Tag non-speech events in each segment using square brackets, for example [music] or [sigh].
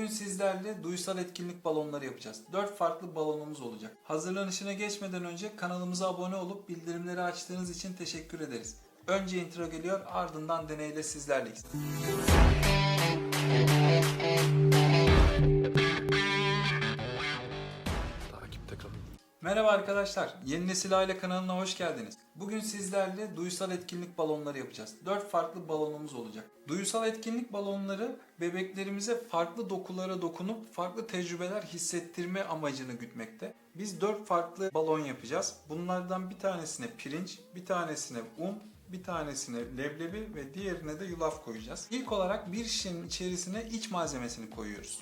Bugün sizlerle duysal etkinlik balonları yapacağız. 4 farklı balonumuz olacak. Hazırlanışına geçmeden önce kanalımıza abone olup bildirimleri açtığınız için teşekkür ederiz. Önce intro geliyor ardından deneyle sizlerleyiz. Merhaba arkadaşlar, Yeni Nesil Aile kanalına hoş geldiniz. Bugün sizlerle duysal etkinlik balonları yapacağız. 4 farklı balonumuz olacak. Duysal etkinlik balonları bebeklerimize farklı dokulara dokunup farklı tecrübeler hissettirme amacını gütmekte. Biz 4 farklı balon yapacağız. Bunlardan bir tanesine pirinç, bir tanesine un, bir tanesine leblebi ve diğerine de yulaf koyacağız. İlk olarak bir şişenin içerisine iç malzemesini koyuyoruz.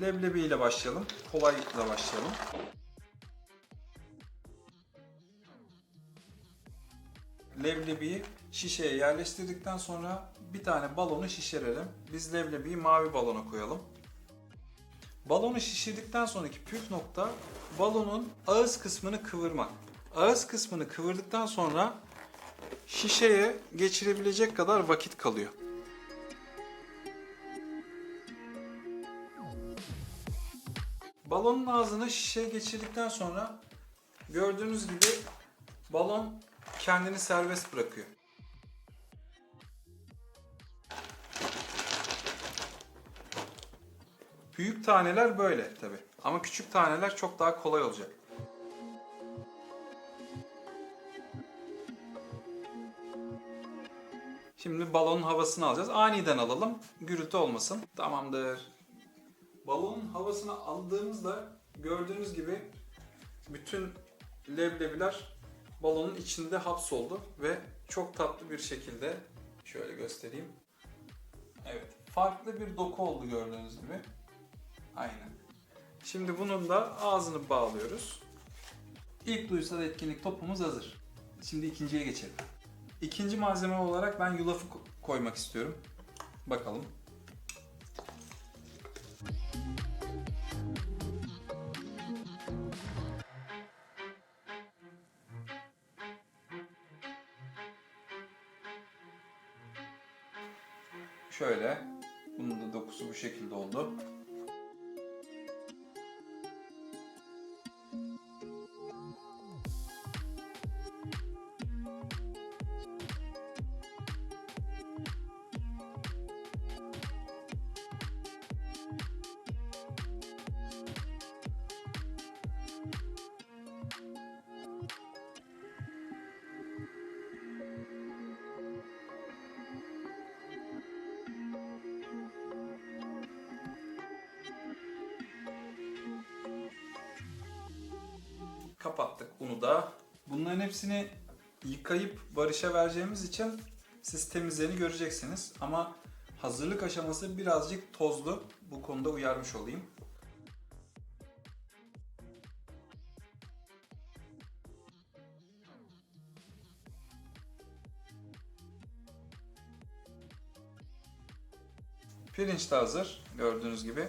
Leblebi ile başlayalım. Kolaylıkla başlayalım. Leblebiyi şişeye yerleştirdikten sonra bir tane balonu şişirelim. Biz leblebiyi mavi balona koyalım. Balonu şişirdikten sonraki püf nokta balonun ağız kısmını kıvırmak. Ağız kısmını kıvırdıktan sonra şişeye geçirebilecek kadar vakit kalıyor. Balonun ağzını şişeye geçirdikten sonra gördüğünüz gibi balon kendini serbest bırakıyor. Büyük taneler böyle tabi. Ama küçük taneler çok daha kolay olacak. Şimdi balonun havasını alacağız. Aniden alalım. Gürültü olmasın. Tamamdır. Balonun havasını aldığımızda gördüğünüz gibi bütün leblebiler balonun içinde hapsoldu ve çok tatlı bir şekilde şöyle göstereyim. Evet, farklı bir doku oldu gördüğünüz gibi. Aynen. Şimdi bunun da ağzını bağlıyoruz. İlk duysal etkinlik topumuz hazır. Şimdi ikinciye geçelim. İkinci malzeme olarak ben yulafı ko- koymak istiyorum. Bakalım. Şöyle. Bunun da dokusu bu şekilde oldu. Kapattık bunu da. Bunların hepsini yıkayıp Barış'a vereceğimiz için siz temizlerini göreceksiniz. Ama hazırlık aşaması birazcık tozlu. Bu konuda uyarmış olayım. Pirinç de hazır gördüğünüz gibi.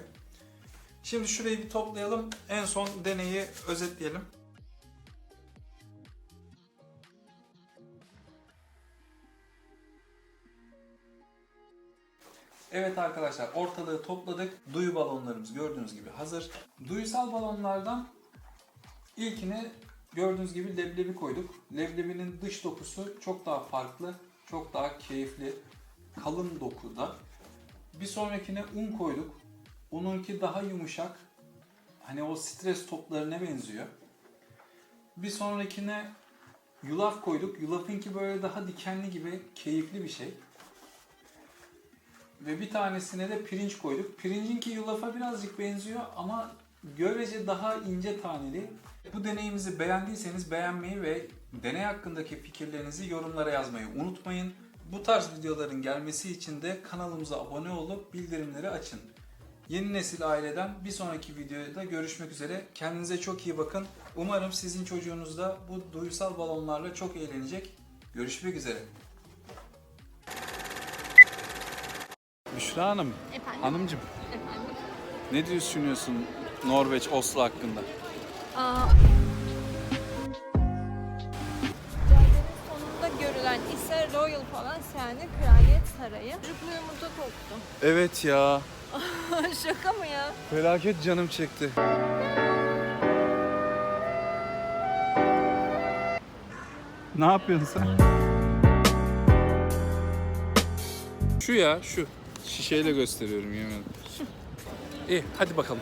Şimdi şurayı bir toplayalım. En son deneyi özetleyelim. Evet arkadaşlar ortalığı topladık. Duyu balonlarımız gördüğünüz gibi hazır. Duyusal balonlardan ilkine gördüğünüz gibi leblebi koyduk. Leblebinin dış dokusu çok daha farklı, çok daha keyifli, kalın dokuda. Bir sonrakine un koyduk. Ununki daha yumuşak. Hani o stres toplarına benziyor. Bir sonrakine yulaf koyduk. Yulafınki böyle daha dikenli gibi keyifli bir şey. Ve bir tanesine de pirinç koyduk. Pirincinki yulafa birazcık benziyor ama görece daha ince taneli. Bu deneyimizi beğendiyseniz beğenmeyi ve deney hakkındaki fikirlerinizi yorumlara yazmayı unutmayın. Bu tarz videoların gelmesi için de kanalımıza abone olup bildirimleri açın. Yeni nesil aileden bir sonraki videoda görüşmek üzere. Kendinize çok iyi bakın. Umarım sizin çocuğunuz da bu duysal balonlarla çok eğlenecek. Görüşmek üzere. Büşra Hanım, Efendim? hanımcım Efendim? ne düşünüyorsun Norveç, Oslo hakkında? Aa, Caddenin sonunda görülen ise Royal falan Sel'de Kraliyet Sarayı. Çocukluğu yumurta koktu. Evet ya. [laughs] Şaka mı ya? Felaket canım çekti. Ne yapıyorsun sen? Şu ya şu. Şişeyle gösteriyorum yemin ederim. İyi hadi bakalım.